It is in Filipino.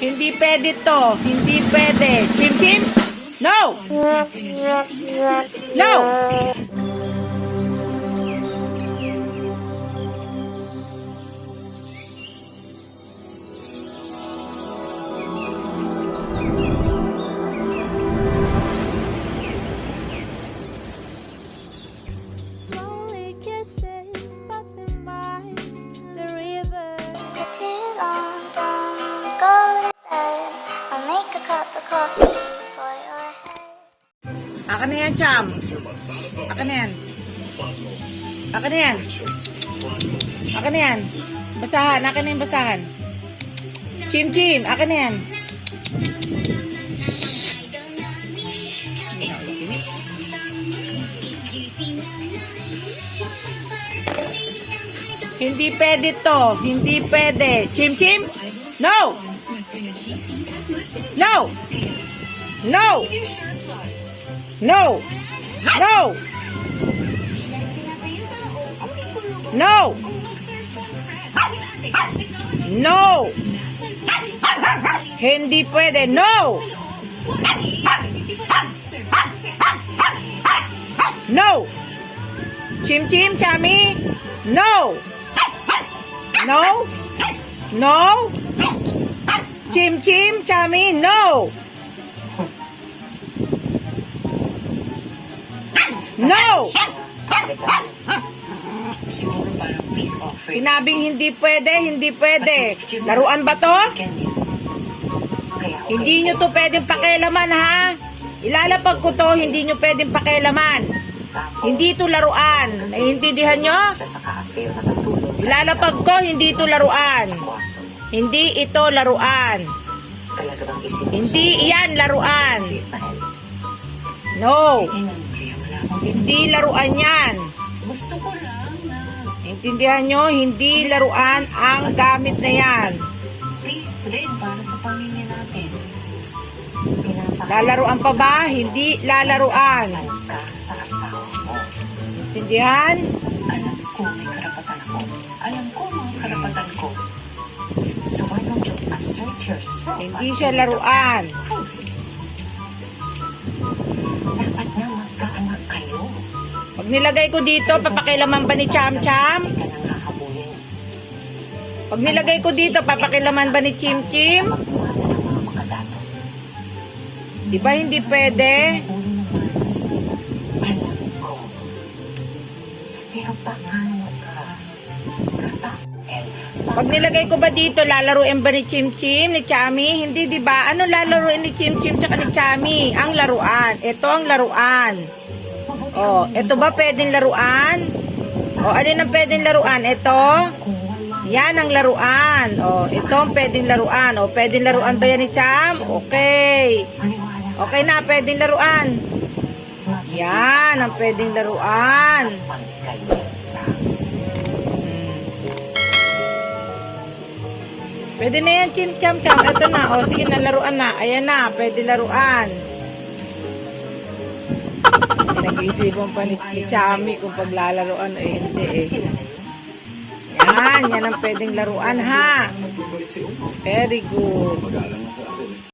Hindi pwede to. Hindi pwede. Chim chim? No! No! Your head. Akin na yan, Cham. Akin na yan. Akin na yan. Akin na yan. Basahan. Akin na yung basahan. Chim chim. Akin na yan. Hindi pwede to. Hindi pwede. Chim chim? No! No! No! No! No! No! No! Hindi pwede. No! No! Chim chim, chami? No! No? No? Chim chim, chami? No! No! Siguro parang peace offering. Sinabing hindi pwede, hindi pwede. Laruan ba to? Hindi nyo to pwedeng pakialaman ha? Ilalapag ko to, hindi nyo pwedeng pakialaman. Hindi to laruan. Naiintindihan nyo? Ilalapag ko, hindi to laruan. Hindi ito laruan. Hindi iyan laruan. No. Hindi laruan yan. Gusto ko lang na, Intindihan nyo, hindi laruan ang gamit na yan. please, rin, para sa pamilya natin. Lalaruan pa ba? Hindi lalaruan. ka sa asawa mo. Intindihan? Alam ko may karapatan ako. Alam ko mga karapatan ko. So why don't you assert yourself? Hindi siya laruan. wife? Nilagay ko dito, papakilaman ba ni Cham Cham? Pag nilagay ko dito, papakilaman ba ni Chim Chim? Di ba hindi pwede? Pag nilagay ko ba dito, lalaruin ba ni Chim Chim, ni Chami? Hindi, di ba? Ano lalaruin ni Chim Chim tsaka ni Chami? Ang laruan. Ito ang laruan. Oh, ito ba pwedeng laruan? O, ano ang pwedeng laruan? Ito? Yan ang laruan. O, ito ang pwedeng laruan. O, pwedeng laruan ba yan ni Cham? Okay. Okay na, pwedeng laruan. Yan ang pwedeng laruan. Hmm. Pwede na yan, chim cham cham. Ito na. O, sige na, laruan na. Ayan na, pwede laruan. Nag-iisipan pa ni, ni Chami kung paglalaruan o hindi eh. Yan, yan ang pwedeng laruan ha. Very good.